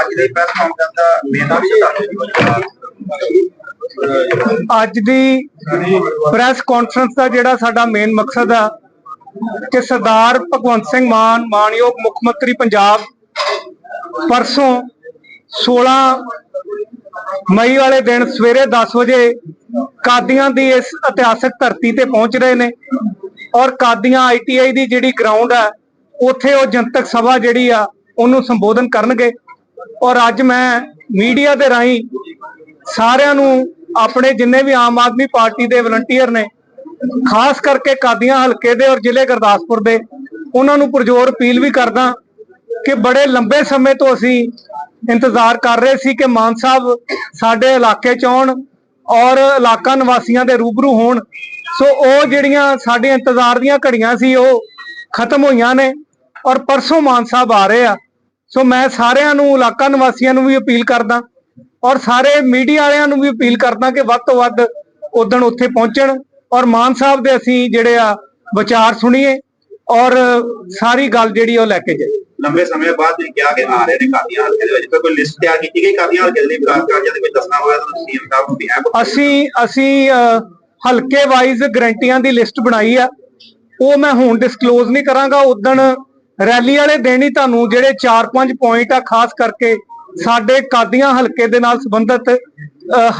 ਅੱਜ ਦੇ press conference ਦਾ main ਵਿਸ਼ਾ ਅੱਜ ਦੀ ਪ੍ਰੈਸ ਕਾਨਫਰੰਸ ਦਾ ਜਿਹੜਾ ਸਾਡਾ ਮੇਨ ਮਕਸਦ ਆ ਕਿ ਸਰਦਾਰ ਭਗਵੰਤ ਸਿੰਘ ਮਾਨ, ਮਾਨਯੋਗ ਮੁੱਖ ਮੰਤਰੀ ਪੰਜਾਬ ਪਰਸੋਂ 16 ਮਈ ਵਾਲੇ ਦਿਨ ਸਵੇਰੇ 10 ਵਜੇ ਕਾਦੀਆਂ ਦੀ ਇਸ ਇਤਿਹਾਸਕ ਧਰਤੀ ਤੇ ਪਹੁੰਚ ਰਹੇ ਨੇ ਔਰ ਕਾਦੀਆਂ ਆਈਟੀਆਈ ਦੀ ਜਿਹੜੀ ਗਰਾਊਂਡ ਆ, ਉੱਥੇ ਉਹ ਜਨਤਕ ਸਭਾ ਜਿਹੜੀ ਆ, ਉਹਨੂੰ ਸੰਬੋਧਨ ਕਰਨਗੇ। ਔਰ ਅੱਜ ਮੈਂ ਮੀਡੀਆ ਦੇ ਰਾਹੀਂ ਸਾਰਿਆਂ ਨੂੰ ਆਪਣੇ ਜਿੰਨੇ ਵੀ ਆਮ ਆਦਮੀ ਪਾਰਟੀ ਦੇ ਵਲੰਟੀਅਰ ਨੇ, ਖਾਸ ਕਰਕੇ ਕਾਦੀਆਂ ਹਲਕੇ ਦੇ ਔਰ ਜ਼ਿਲ੍ਹੇ ਗੁਰਦਾਸਪੁਰ ਦੇ, ਉਹਨਾਂ ਨੂੰ ਪਰਜ਼ੋਰ ਅਪੀਲ ਵੀ ਕਰਦਾ ਕਿ ਬੜੇ ਲੰਬੇ ਸਮੇਂ ਤੋਂ ਅਸੀਂ ਇੰਤਜ਼ਾਰ ਕਰ ਰਹੇ ਸੀ ਕਿ ਮਾਨ ਸਾਹਿਬ ਸਾਡੇ ਇਲਾਕੇ ਚ ਆਉਣ ਔਰ ਇਲਾਕਾ ਨਿਵਾਸੀਆਂ ਦੇ ਰੂਬਰੂ ਹੋਣ। ਸੋ ਉਹ ਜਿਹੜੀਆਂ ਸਾਡੇ ਇੰਤਜ਼ਾਰ ਦੀਆਂ ਘੜੀਆਂ ਸੀ, ਉਹ ਖਤਮ ਹੋਈਆਂ ਨੇ ਔਰ ਪਰਸੋਂ ਮਾਨ ਸਾਹਿਬ ਆ ਰਹੇ ਆ। ਸੋ ਮੈਂ ਸਾਰਿਆਂ ਨੂੰ ਇਲਾਕਾ ਨਿਵਾਸੀਆਂ ਨੂੰ ਵੀ ਅਪੀਲ ਕਰਦਾ ਔਰ ਸਾਰੇ ਮੀਡੀਆ ਵਾਲਿਆਂ ਨੂੰ ਵੀ ਅਪੀਲ ਕਰਦਾ ਕਿ ਵੱਧ ਤੋਂ ਵੱਧ ਉਦਣ ਉੱਥੇ ਪਹੁੰਚਣ ਔਰ ਮਾਨ ਸਾਹਿਬ ਦੇ ਅਸੀਂ ਜਿਹੜੇ ਆ ਵਿਚਾਰ ਸੁਣੀਏ ਔਰ ਸਾਰੀ ਗੱਲ ਜਿਹੜੀ ਉਹ ਲੈ ਕੇ ਜਾਈਏ। ਲੰਬੇ ਸਮੇਂ ਬਾਅਦ ਤੁਸੀਂ ਕਿਹਾ ਕਿ ਆ ਰਹੇ ਨੇ ਕਾਦੀਆਂ ਹਲਕੇ ਦੇ ਵਿੱਚ? ਤਾਂ ਕੋਈ ਲਿਸਟ ਤਿਆਰ ਕੀਤੀ ਗਈ ਕਾਦੀਆਂ ਹਲਕੇ ਦੇ ਲਈ? ਵਿਕਾਸ ਕਾਰਜਾਂ ਦੇ ਕੋਈ ਦੱਸਣਾ ਹੋਇਆ ਤਾਂ ਸੀਐਮ ਸਾਹਿਬ ਨੂੰ ਵੀ ਹੈ ਅਸੀਂ ਅਸੀਂ ਹਲਕੇ ਵਾਈਜ਼ ਗਰੰਟੀਆਂ ਦੀ ਲਿਸਟ ਬਣਾਈ ਆ। ਉਹ ਮੈਂ ਹੁਣ ਡਿਸਕਲੋਜ਼ ਨਹੀਂ ਕਰਾਂਗਾ। ਉਦਣ ਰੈਲੀ ਵਾਲੇ ਦਿਨ ਹੀ ਤੁਹਾਨੂੰ ਜਿਹੜੇ 4-5 ਪੁਆਇੰਟ ਆ ਖਾਸ ਕਰਕੇ ਸਾਡੇ ਕਾਦੀਆਂ ਹਲਕੇ ਦੇ ਨਾਲ ਸੰਬੰਧਿਤ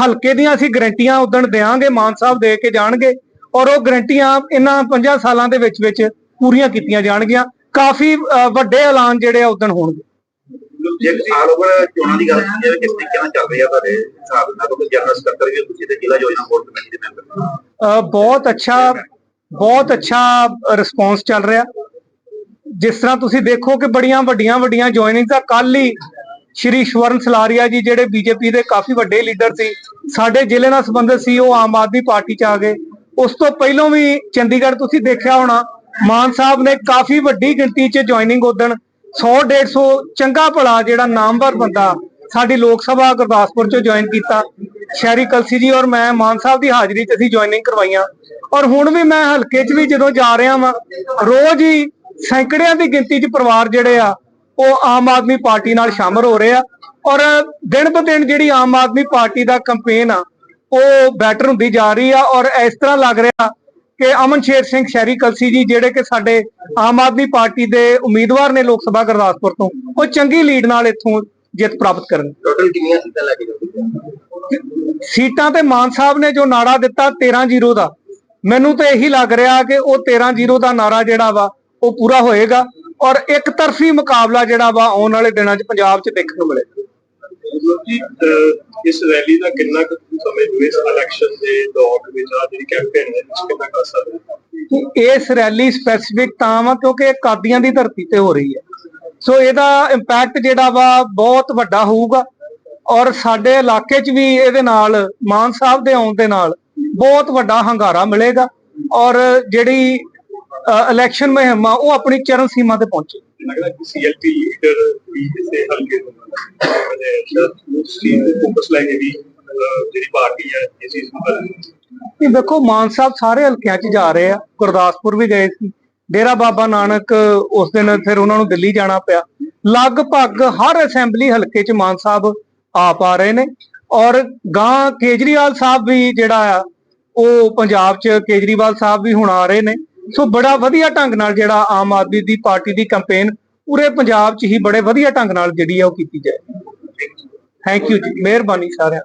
ਹਲਕੇ ਦੀਆਂ ਅਸੀਂ ਗਰੰਟੀਆਂ ਉਦਣ ਦੇਵਾਂਗੇ ਮਾਨ ਸਾਹਿਬ ਦੇ ਕੇ ਜਾਣਗੇ ਔਰ ਉਹ ਗਰੰਟੀਆਂ ਇਹਨਾਂ 50 ਸਾਲਾਂ ਦੇ ਵਿੱਚ ਵਿੱਚ ਪੂਰੀਆਂ ਕੀਤੀਆਂ ਜਾਣਗੀਆਂ। ਕਾਫੀ ਵੱਡੇ ਐਲਾਨ ਜਿਹੜੇ ਆ ਉਦਣ ਹੋਣਗੇ। ਜੇ ਆਲ ਓਵਰ ਚੋਣਾਂ ਦੀ ਗੱਲ ਕੀਤੀ ਜਾਵੇ ਕਿਸ ਤਰੀਕੇ ਨਾਲ ਚੱਲ ਰਹੀ ਆ ਤੁਹਾਡੇ ਹਿਸਾਬ ਨਾਲ? ਕਿਉਂਕਿ ਜਨਰਲ ਸਕੱਤਰ ਵੀ ਹੋ ਤੁਸੀਂ ਤੇ ਜ਼ਿਲ੍ਹਾ ਯੋਜਨਾ ਬੋਰਡ ਕਮੇਟੀ ਦੇ ਮੈਂਬਰ। ਅ, ਬਹੁਤ ਅੱਛਾ ਬਹੁਤ ਅੱਛਾ ਰਿਸਪੌਂਸ ਚੱਲ ਰਿਹਾ। ਜਿਸ ਤਰ੍ਹਾਂ ਤੁਸੀਂ ਦੇਖੋ ਕਿ ਬੜੀਆਂ ਵੱਡੀਆਂ ਵੱਡੀਆਂ ਜੁਆਇਨਿੰਗ ਆ ਕੱਲ ਹੀ ਸ਼੍ਰੀ ਸ਼ਵਰਨ ਸਲਾਰੀਆ ਜੀ ਜਿਹੜੇ ਬੀਜੇਪੀ ਦੇ ਕਾਫੀ ਵੱਡੇ ਲੀਡਰ ਸੀ, ਸਾਡੇ ਜ਼ਿਲ੍ਹੇ ਨਾਲ ਸੰਬੰਧਿਤ ਸੀ, ਉਹ ਆਮ ਆਦਮੀ ਪਾਰਟੀ ਚ ਆ ਗਏ। ਉਸ ਤੋਂ ਪਹਿਲਾਂ ਵੀ ਚੰਡੀਗੜ੍ਹ ਤੁਸੀਂ ਦੇਖਿਆ ਹੋਣਾ, ਮਾਨ ਸਾਹਿਬ ਨੇ ਕਾਫੀ ਵੱਡੀ ਗਿਣਤੀ ਚ ਜੁਆਇਨਿੰਗ ਉਦਣ 100 150 ਚੰਗਾ ਭਲਾ ਜਿਹੜਾ ਨਾਮਵਰ ਬੰਦਾ ਸਾਡੀ ਲੋਕ ਸਭਾ ਗੁਰਦਾਸਪੁਰ ਚੋਂ ਜੁਆਇਨ ਕੀਤਾ। ਸ਼ਹਿਰੀ ਕਲਸੀ ਜੀ ਔਰ ਮੈਂ ਮਾਨ ਸਾਹਿਬ ਦੀ ਹਾਜ਼ਰੀ 'ਚ ਅਸੀਂ ਜੁਆਇਨਿੰਗ ਕਰਵਾਈਆਂ। ਔਰ ਹੁਣ ਵੀ ਮੈਂ ਹਲਕੇ 'ਚ ਵੀ ਜਦੋਂ ਜਾ ਰਿਹਾ ਵਾਂ, ਰੋਜ਼ ਹੀ ਸੈਂਕੜਿਆਂ ਦੀ ਗਿਣਤੀ 'ਚ ਪਰਿਵਾਰ ਜਿਹੜੇ ਆ ਉਹ ਆਮ ਆਦਮੀ ਪਾਰਟੀ ਨਾਲ ਸ਼ਾਮਲ ਹੋ ਰਹੇ ਆ। ਔਰ ਦਿਨ ਬ ਦਿਨ ਜਿਹੜੀ ਆਮ ਆਦਮੀ ਪਾਰਟੀ ਦਾ ਕੈਂਪੇਨ ਆ ਉਹ ਬੈਟਰ ਹੁੰਦੀ ਜਾ ਰਹੀ ਆ। ਔਰ ਇਸ ਤਰ੍ਹਾਂ ਲੱਗ ਰਿਹਾ ਕਿ ਅਮਨ ਸ਼ੇਰ ਸਿੰਘ ਸ਼ਹਿਰੀ ਕਲਸੀ ਜੀ ਜਿਹੜੇ ਕਿ ਸਾਡੇ ਆਮ ਆਦਮੀ ਪਾਰਟੀ ਦੇ ਉਮੀਦਵਾਰ ਨੇ ਲੋਕ ਸਭਾ ਗੁਰਦਾਸਪੁਰ ਤੋਂ ਉਹ ਚੰਗੀ ਲੀਡ ਨਾਲ ਇੱਥੋਂ ਜਿੱਤ ਪ੍ਰਾਪਤ ਕਰਨ। ਟੋਟਲ ਕਿੰਨੀਆਂ ਸੀਟਾਂ ਲੈ ਕੇ ਸੀਟਾਂ ਤੇ ਮਾਨ ਸਾਹਿਬ ਨੇ ਜੋ ਨਾਰਾ ਦਿੱਤਾ 13-0 ਦਾ ਮੈਨੂੰ ਤਾਂ ਇਹੀ ਲੱਗ ਰਿਹਾ ਕਿ ਉਹ 13-0 ਦਾ ਨਾਰਾ ਜਿਹੜਾ ਵਾ ਉਹ ਪੂਰਾ ਹੋਏਗਾ ਔਰ ਇੱਕ ਤਰਫੀ ਮੁਕਾਬਲਾ ਜਿਹੜਾ ਵਾ ਆਉਣ ਵਾਲੇ ਦਿਨਾਂ 'ਚ ਪੰਜਾਬ 'ਚ ਦੇਖਣ ਨੂੰ ਮਿਲੇਗਾ। ਇਸ ਰੈਲੀ ਦਾ ਕਿੰਨਾ ਕੁ ਹੋ ਇਸ ਇਲੈਕਸ਼ਨ ਦੇ ਦੌਰ ਵਿੱਚ ਆ ਜਿਹੜੀ ਕੈਂਪੇਨ ਹੈ ਇਸ ਕਿੰਨਾ ਕਰ ਸਕਦੇ ਇਸ ਰੈਲੀ ਸਪੈਸੀਫਿਕ ਤਾਂ ਵਾ ਕਿਉਂਕਿ ਇਹ ਕਾਦੀਆਂ ਦੀ ਧਰਤੀ ਤੇ ਹੋ ਰਹੀ ਹੈ। ਸੋ ਇਹਦਾ ਇੰਪੈਕਟ ਜਿਹੜਾ ਵਾ ਬਹੁਤ ਵੱਡਾ ਹੋਊਗਾ ਔਰ ਸਾਡੇ ਇਲਾਕੇ 'ਚ ਵੀ ਇਹਦੇ ਨਾਲ ਮਾਨ ਸਾਹਿਬ ਦੇ ਆਉਣ ਦੇ ਨਾਲ ਬਹੁਤ ਵੱਡਾ ਹੰਗਾਰਾ ਮਿਲੇਗਾ ਔਰ ਜਿਹੜੀ ਇਲੈਕਸ਼ਨ ਮੁਹਿੰਮ ਉਹ ਆਪਣੀ ਚਰਨ ਸੀਮਾ ਤੇ ਪਹੁੰਚੇ। ਲੱਗਦਾ ਕਿ ਸੀਐਲਪੀ ਲੀਡਰ ਵੀ ਇਸੇ ਹਲਕੇ ਤੋਂ ਨੇ ਮੋਸਟਲੀ ਫੋਕਸ ਲੈ ਕੇ ਵੀ ਅਹ ਜਿਹੜੀ ਪਾਰਟੀ ਹੈ ਇਸ ਚੀਜ਼ ਨੂੰ ਇਹ ਦੇਖੋ ਮਾਨ ਸਾਹਿਬ ਸਾਰੇ ਹਲਕਿਆਂ 'ਚ ਜਾ ਰਹੇ ਆ। ਗੁਰਦਾਸਪੁਰ ਵੀ ਗਏ ਸੀ। ਡੇਰਾ ਬਾਬਾ ਨਾਨਕ ਉਸ ਦਿਨ ਫਿਰ ਉਹਨਾਂ ਨੂੰ ਦਿੱਲੀ ਜਾਣਾ ਪਿਆ। ਲਗਭਗ ਹਰ ਅਸੈਂਬਲੀ ਹਲਕੇ 'ਚ ਮਾਨ ਸਾਹਿਬ ਆਪ ਆ ਰਹੇ ਨੇ। ਔਰ ਗਾਂ ਕੇਜਰੀਵਾਲ ਸਾਹਿਬ ਵੀ ਜਿਹੜਾ ਆ ਉਹ ਪੰਜਾਬ 'ਚ ਕੇਜਰੀਵਾਲ ਸਾਹਿਬ ਵੀ ਹੁਣ ਆ ਰਹੇ ਨੇ। ਸੋ ਬੜਾ ਵਧੀਆ ਢੰਗ ਨਾਲ ਜਿਹੜਾ ਆਮ ਆਦਮੀ ਦੀ ਪਾਰਟੀ ਦੀ ਕੈਂਪੇਨ ਪੂਰੇ ਪੰਜਾਬ 'ਚ ਹੀ ਬੜੇ ਵਧੀਆ ਢੰਗ ਨਾਲ ਜਿਹੜੀ ਆ ਉਹ ਕੀਤੀ ਜਾਏ। ਥੈਂਕ ਯੂ ਜੀ, ਮਿਹਰਬਾਨੀ ਸਾਰਿਆਂ